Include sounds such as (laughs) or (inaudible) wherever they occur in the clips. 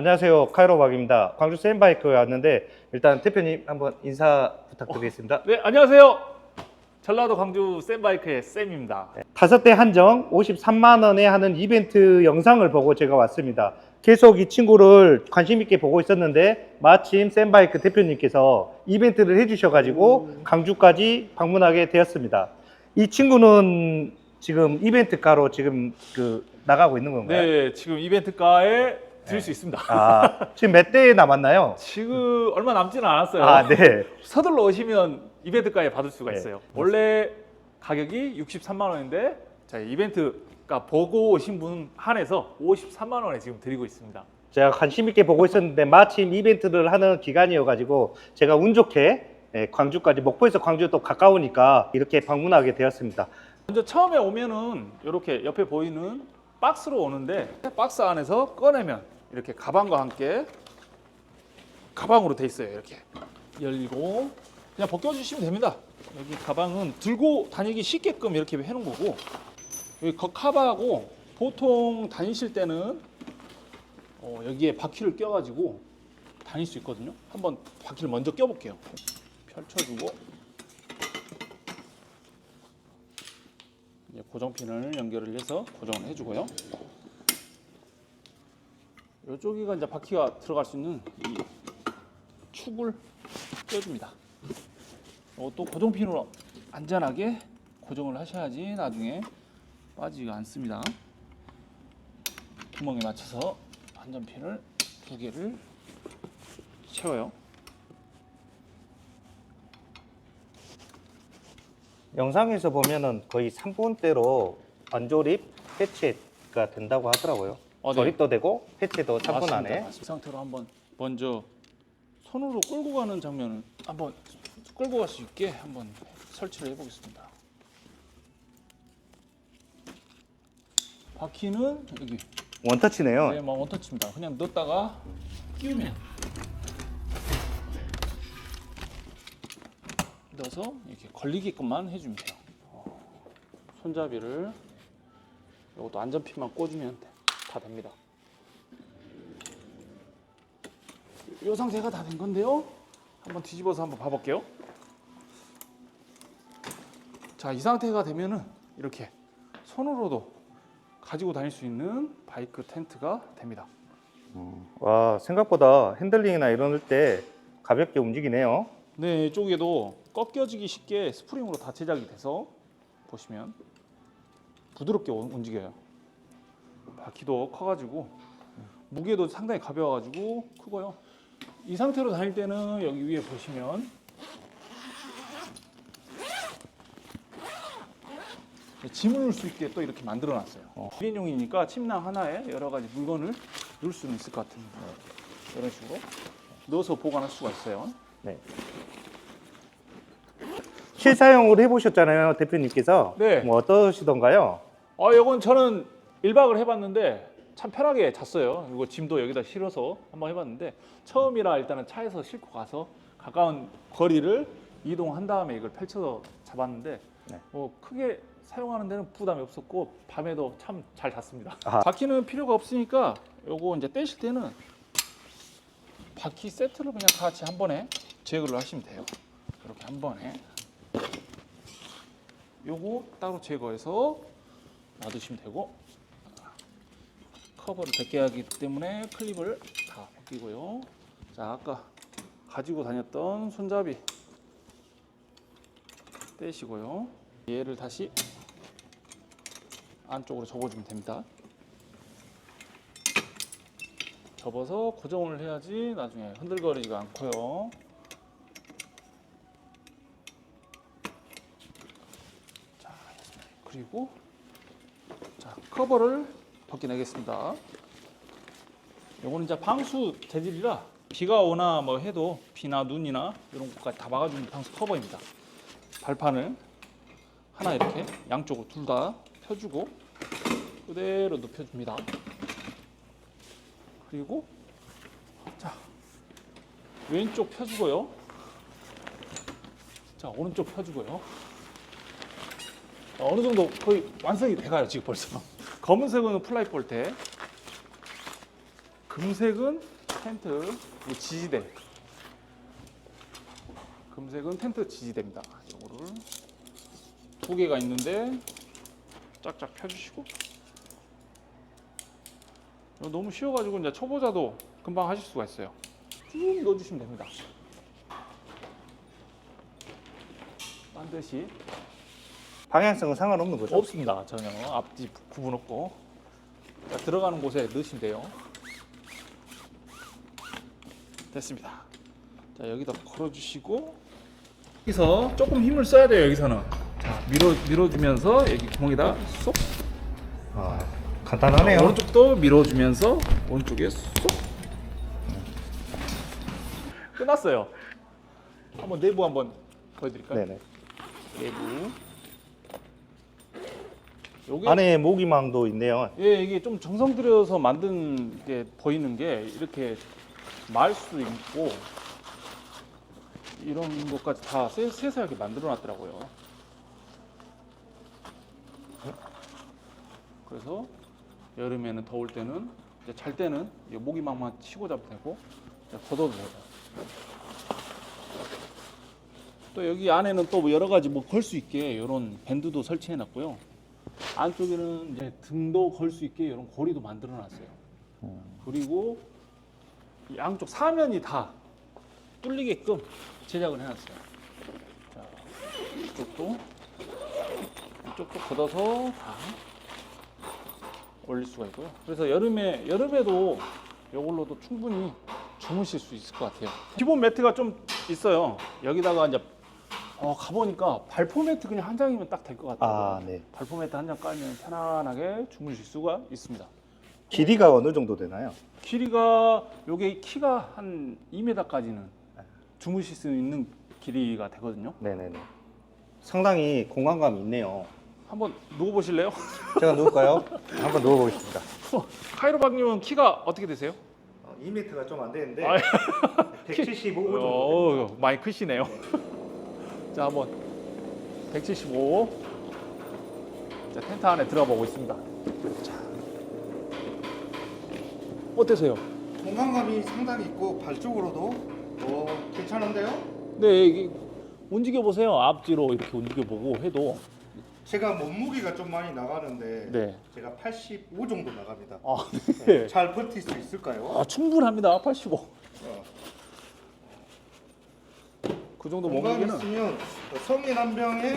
안녕하세요. 카이로 박입니다. 광주 샌바이크에 왔는데 일단 대표님 한번 인사 부탁드리겠습니다. 네, 안녕하세요. 전라도 광주 쌤바이크의 쌤입니다. 다섯 대 한정 53만 원에 하는 이벤트 영상을 보고 제가 왔습니다. 계속 이 친구를 관심 있게 보고 있었는데 마침 샌바이크 대표님께서 이벤트를 해주셔가지고 강주까지 방문하게 되었습니다. 이 친구는 지금 이벤트가로 지금 그 나가고 있는 건가요? 네, 지금 이벤트가에 드릴 네. 수 있습니다. 아 지금 몇 대 남았나요? 지금 얼마 남지는 않았어요. 아 네. 서둘러 오시면 이벤트가에 받을 수가 네. 있어요. 원래 가격이 63만 원인데 자, 이벤트가 보고 오신 분 한해서 53만 원에 지금 드리고 있습니다. 제가 관심 있게 보고 있었는데 마침 이벤트를 하는 기간이어가지고 제가 운 좋게 예, 광주까지 목포에서 광주 또 가까우니까 이렇게 방문하게 되었습니다. 먼저 처음에 오면은 이렇게 옆에 보이는 박스로 오는데 박스 안에서 꺼내면 이렇게 가방과 함께 가방으로 돼 있어요. 이렇게 열고 그냥 벗겨주시면 됩니다. 여기 가방은 들고 다니기 쉽게끔 이렇게 해놓은 거고 여기 거- 카바하고 보통 다니실 때는 어, 여기에 바퀴를 껴가지고 다닐 수 있거든요. 한번 바퀴를 먼저 껴볼게요. 펼쳐주고 이제 고정핀을 연결을 해서 고정을 해주고요. 이쪽이가 이제 바퀴가 들어갈 수 있는 이 축을 껴줍니다. 이것도 고정핀으로 안전하게 고정을 하셔야지 나중에 빠지지가 않습니다. 구멍에 맞춰서 안전핀을 두 개를 채워요. 영상에서 보면은 거의 3분대로 반조립 해체가 된다고 하더라고요. 어, 네. 조립도 되고 해체도 3분 맞습니다. 안에. 맞습니다. 이 상태로 한번 먼저 손으로 끌고 가는 장면을 한번 끌고 갈 수 있게 한번 설치를 해보겠습니다. 바퀴는 여기 원터치네요. 네, 뭐 원터치입니다. 그냥 넣었다가 끼우면 넣어서 이렇게 걸리게끔만 해주면 돼요. 어, 손잡이를 이것도 안전핀만 꽂으면 돼- 다 됩니다. 이 상태가 다 된 건데요. 한번 뒤집어서 한번 봐볼게요. 자, 이 상태가 되면은 이렇게 손으로도 가지고 다닐 수 있는 바이크 텐트가 됩니다. 와 생각보다 핸들링이나 이럴 때 가볍게 움직이네요. 네, 이쪽에도 꺾여지기 쉽게 스프링으로 다 제작이 돼서 보시면 부드럽게 오- 움직여요. 바퀴도 커가지고 무게도 상당히 가벼워가지고 크고요. 이 상태로 다닐 때는 여기 위에 보시면 짐을 넣을 수 있게 또 이렇게 만들어 놨어요. 어. 1인용이니까 침낭 하나에 여러 가지 물건을 넣을 수는 있을 것 같은 이런 식으로 넣어서 보관할 수가 있어요. 네. 실사용을 해보셨잖아요, 대표님께서. 네. 뭐 어떠시던가요? 아, 이건 저는 1박을 해봤는데 참 편하게 잤어요. 이거 짐도 여기다 실어서 한번 해봤는데 처음이라 일단은 차에서 싣고 가서 가까운 거리를 이동한 다음에 이걸 펼쳐서 잡았는데 네. 뭐 크게 사용하는 데는 부담이 없었고 밤에도 참 잘 잤습니다. 아. 바퀴는 필요가 없으니까 요거 이제 떼실 때는 바퀴 세트를 그냥 다 같이 한 번에 제거를 하시면 돼요. 이렇게 한 번에 요거 따로 제거해서 놔두시면 되고 커버를 벗겨야 하기 때문에 클립을 다 벗기고요. 자 아까 가지고 다녔던 손잡이 떼시고요. 얘를 다시 안쪽으로 접어주면 됩니다. 접어서 고정을 해야지 나중에 흔들거리지가 않고요. 자, 그리고 자 커버를 벗겨내겠습니다. 요거는 이제 방수 재질이라 비가 오나 뭐 해도 비나 눈이나 이런 것까지 다 막아주는 방수 커버입니다. 발판을 하나 이렇게 양쪽으로 둘 다 펴주고 그대로 눕혀줍니다. 그리고 자 왼쪽 펴주고요. 자 오른쪽 펴주고요. 자, 어느 정도 거의 완성이 돼가요 지금 벌써. 검은색은 플라이 볼테. 금색은 텐트 이 지지대. 금색은 텐트 지지대입니다. 이거를 두 개가 있는데 짝짝 펴주시고. 너무 쉬워가지고 이제 초보자도 금방 하실 수가 있어요. 쭉 넣어주시면 됩니다. 반드시 방향성은 상관없는 거죠? 없습니다. 전혀 앞뒤 구분 없고 자, 들어가는 곳에 넣으시면 돼요. 됐습니다. 자 여기다 걸어주시고 여기서 조금 힘을 써야 돼요. 여기서는 자 밀어 밀어주면서 여기 구멍에다 쏙 아, 간단하네요. 오른쪽도 밀어주면서 오른쪽에 쏙 끝났어요. 한번 내부 한번 보여드릴까요? 네네. 내부 요게 안에 모기망도 있네요. 예, 이게 좀 정성 들여서 만든 게 보이는 게 이렇게 말 수도 있고 이런 것까지 다 세, 세세하게 만들어 놨더라고요. 그래서 여름에는 더울 때는 이제 잘 때는 이 모기망만 치고 자도 되고 이제 걷어도 돼요. 또 여기 안에는 또뭐 여러 가지 뭐 걸 수 있게 이런 밴드도 설치해 놨고요. 안쪽에는 이제 등도 걸 수 있게 이런 고리도 만들어 놨어요. 그리고 양쪽 사면이 다 뚫리게끔 제작을 해놨어요. 자, 이쪽도 이쪽도 걷어서 다 올릴 수가 있고요. 그래서 여름에 여름에도 이걸로도 충분히 주무실 수 있을 것 같아요. 기본 매트가 좀 있어요. 여기다가 이제 어, 가보니까 발포 매트 그냥 한 장이면 딱 될 것 같아요. 아, 네. 발포 매트 한 장 깔면 편안하게 주무실 수가 있습니다. 길이가 어느 정도 되나요? 길이가 요게 키가 한 2m까지는 주무실 수 있는 길이가 되거든요. 네네네. 상당히 공간감이 있네요. 한번 누워 보실래요? 제가 누울까요? (laughs) 한번 누워보겠습니다. 카이로박님은 키가 어떻게 되세요? 2m가 좀 안 되는데 아, (laughs) 175 정도. 어, 많이 크시네요. 자, 한번 175. 자, 텐트 안에 들어가 보고 있습니다. 자. 어떠세요? 공간감이 상당히 있고 발 쪽으로도 어, 괜찮은데요? 네, 이게 움직여 보세요. 앞뒤로 이렇게 움직여 보고 해도 제가 몸무게가 좀 많이 나가는데 네. 제가 85 정도 나갑니다. 아, 네. 잘 버틸 수 있을까요? 아, 충분합니다. 85. 어. 그 정도 공간 몸무게는 있으면 성인 한 병에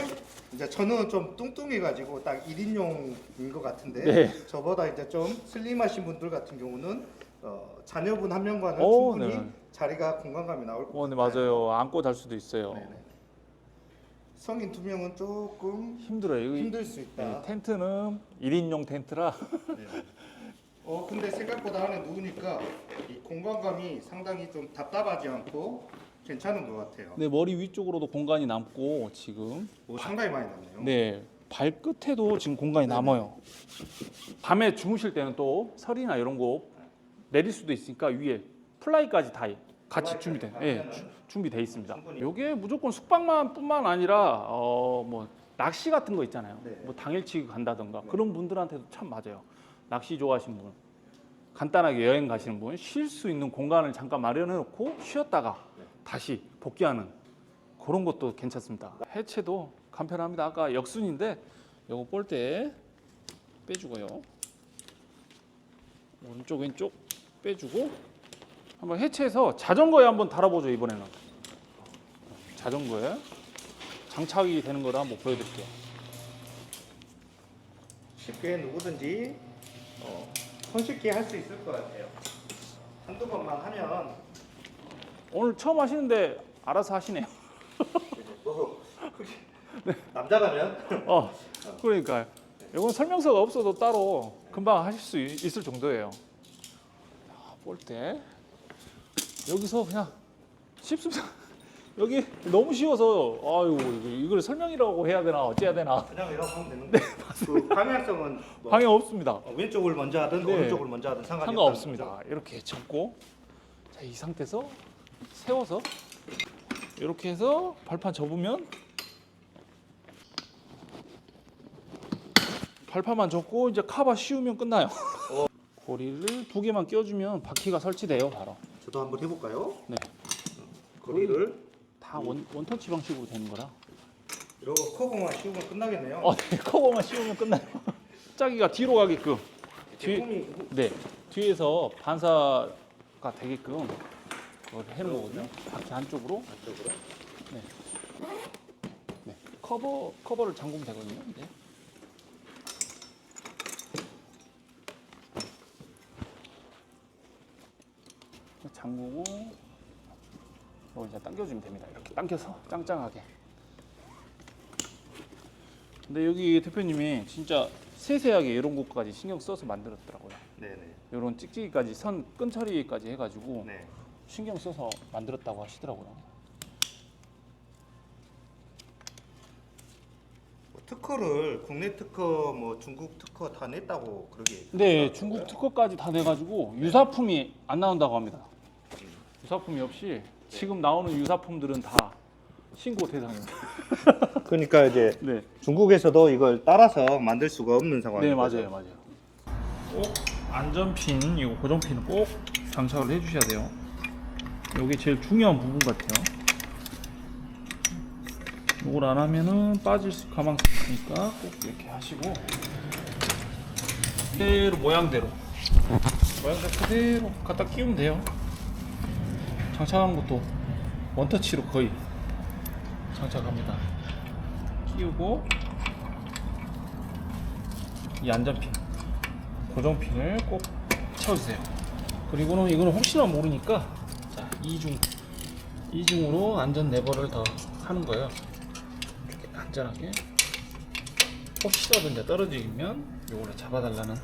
이제 저는 좀 뚱뚱해가지고 딱 1인용인 것 같은데 네. 저보다 이제 좀 슬림하신 분들 같은 경우는 어, 자녀분 한 명과는 오, 충분히 네. 자리가 공간감이 나올 것 어, 네, 같아요. 맞아요. 안고 잘 수도 있어요. 네네. 성인 두 명은 조금 힘들어요. 힘들 수 있다. 네, 텐트는 1인용 텐트라 네네. 어 근데 생각보다 안에 누우니까 이 공간감이 상당히 좀 답답하지 않고 괜찮은 것 같아요. 네, 머리 위쪽으로도 공간이 남고 지금 오, 상당히 많이 남네요. 네 발끝에도 지금 공간이 남아요. 밤에 주무실 때는 또 설이나 이런 거 내릴 수도 있으니까 위에 플라이까지 다 같이 준비돼, 다 예, 주- 준비돼 있습니다. 이게 무조건 숙박만뿐만 아니라 어, 뭐 낚시 같은 거 있잖아요. 네. 뭐 당일치 간다던가 그런 분들한테도 참 맞아요. 낚시 좋아하시는 분, 간단하게 여행 가시는 분, 쉴 수 있는 공간을 잠깐 마련해 놓고 쉬었다가 네. 다시 복귀하는 그런 것도 괜찮습니다. 해체도 간편합니다. 아까 역순인데 요거 볼 때 빼주고요. 오른쪽 왼쪽 빼주고 한번 해체해서 자전거에 한번 달아보죠 이번에는. 자전거에 장착이 되는 거를 한번 보여드릴게요. 쉽게 누구든지 어, 손쉽게 할 수 있을 것 같아요. 한두 번만 하면 오늘 처음 하시는데 알아서 하시네요. 뭐 남자라면 어, 그러니까요. 이건 설명서가 없어도 따로 금방 하실 수 있- 있을 정도예요. 볼때 여기서 그냥 쉽습니다. (laughs) 여기 너무 쉬워서 아유 이거- 이걸 설명이라고 해야 되나 어째야 되나 그냥 이렇게 하면 되는데 (laughs) 그 방향성은 뭐 방해 없습니다. 어, 왼쪽을 먼저 하든 네. 오른쪽을 먼저 하든 상관이 상관없습니다. 이렇게 접고 자, 이 상태에서 세워서 이렇게 해서 발판 접으면 발판만 접고 이제 카바 씌우면 끝나요. (laughs) 고리를 두 개만 끼워주면 바퀴가 설치돼요 바로. 저도 한번 해볼까요? 네. 거리를 다 원, 원터치 방식으로 되는 거라. 이러고 커버만 씌우면 끝나겠네요. 어, 네. (laughs) 커버만 씌우면 끝나요. (laughs) 짜기가 뒤로 가게끔. 뒤, 제품이 네. 뒤에서 반사가 되게끔 그걸 해놓은 거거든요. 바퀴 한쪽으로. 안쪽으로. 네. 커버 커버를 잠그면 되거든요. 이제. 잠그고 이거 이제 당겨주면 됩니다. 이렇게 당겨서 짱짱하게. 근데 여기 대표님이 진짜 세세하게 이런 것까지 신경 써서 만들었더라고요. 네네. 이런 찍찍이까지 선 끈 처리까지 해가지고 네. 신경 써서 만들었다고 하시더라고요. 뭐 특허를 국내 특허, 뭐 중국 특허 다 냈다고 그러게. 네, 중국 특허까지 다 내가지고 유사품이 안 나온다고 합니다. 유사품이 없이 지금 나오는 유사품들은 다 신고 대상입니다. (laughs) 그러니까 이제 (laughs) 네, 중국에서도 이걸 따라서 만들 수가 없는 상황이죠. 네 맞아요, 맞아요. 꼭 안전핀, 이거 고정핀은 꼭 장착을 해주셔야 돼요. 이게 제일 중요한 부분 같아요. 이걸 안 하면은 빠질 수- 가망성이 있으니까 꼭 이렇게 하시고 그대로 모양대로 모양대로 그대로 갖다 끼우면 돼요. 장착한 것도 원터치로 거의 장착합니다. 끼우고 이 안전핀, 고정핀을 꼭 채워주세요. 그리고는 이거는 혹시나 모르니까 자 이중 이중으로 안전 레버를 더 하는 거예요. 이렇게 안전하게 혹시라도 이제 떨어지면 이걸로 잡아달라는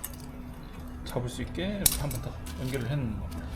잡을 수 있게 이렇게 한 번 더 연결을 해놓는 겁니다.